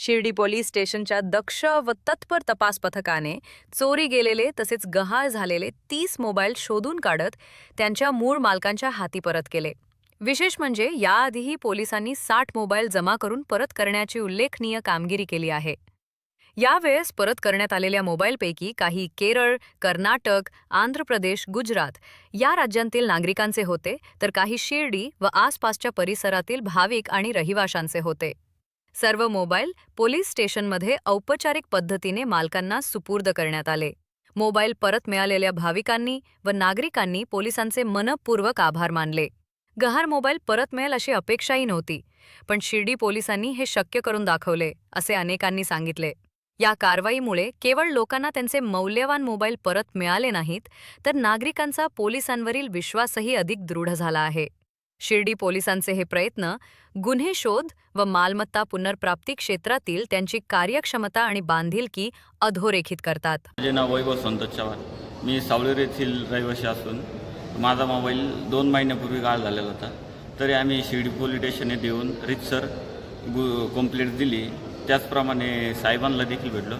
Shirdi police स्टेशनच्या दक्ष व तत्पर तपास पथकाने चोरी गेलेले तसेच गहाळ झालेले तीस मोबाईल शोधून काढत त्यांच्या मूळ मालकांच्या हाती परत केले. विशेष म्हणजे याआधीही पोलिसांनी साठ मोबाईल जमा करून परत करण्याची उल्लेखनीय कामगिरी केली आहे. यावेळेस परत करण्यात आलेल्या मोबाईलपैकी काही केरळ कर्नाटक आंध्र प्रदेश गुजरात या राज्यांतील नागरिकांचे होते तर काही शिर्डी व आसपासच्या परिसरातील भाविक आणि रहिवाशांचे होते. सर्व मोबाईल पोलीस स्टेशनमध्ये औपचारिक पद्धतीने मालकांना सुपूर्द करण्यात आले. मोबाईल परत मिळालेल्या भाविकांनी व नागरिकांनी पोलिसांचे मनपूर्वक आभार मानले. गहार मोबाईल परत मिळेल अशी अपेक्षाही नव्हती पण शिर्डी पोलिसांनी हे शक्य करून दाखवले असे अनेकांनी सांगितले. या कारवाईमुळे केवळ लोकांना त्यांचे मौल्यवान मोबाईल परत मिळाले नाहीत तर नागरिकांचा पोलिसांवरील विश्वासही अधिक दृढ झाला आहे. शिर्डी पोलिसांचे हे प्रयत्न गुन्हे शोध व मालमत्ता पुनर्प्राप्ती क्षेत्रातील त्यांची कार्यक्षमता आणि बांधिलकी अधोरेखित करतात. माझे नाव वैभव संतोष चव्हाण. मी सावळेर येथील रहिवासी असून माझा मोबाईल दोन महिन्यापूर्वी गाळ झालेला होता. तरी आम्ही शिर्डी पोलीस स्टेशन येथे येऊन रितसर गु कंप्लेंट दिली. त्याचप्रमाणे साहेबांना देखील भेटलो.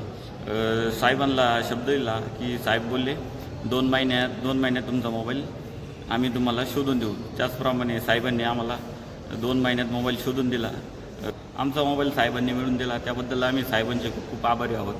साहेबांना शब्द दिला की साहेब बोलले दोन महिन्यात दोन महिन्यात तुमचा मोबाईल आम्ही तुम्हाला शोधून देऊ. त्याचप्रमाणे साहेबांनी आम्हाला दोन महिन्यात मोबाईल शोधून दिला. आमचा मोबाईल साहेबांनी मिळून दिला. त्याबद्दल आम्ही साहेबांचे खूप खूप आभारी आहोत.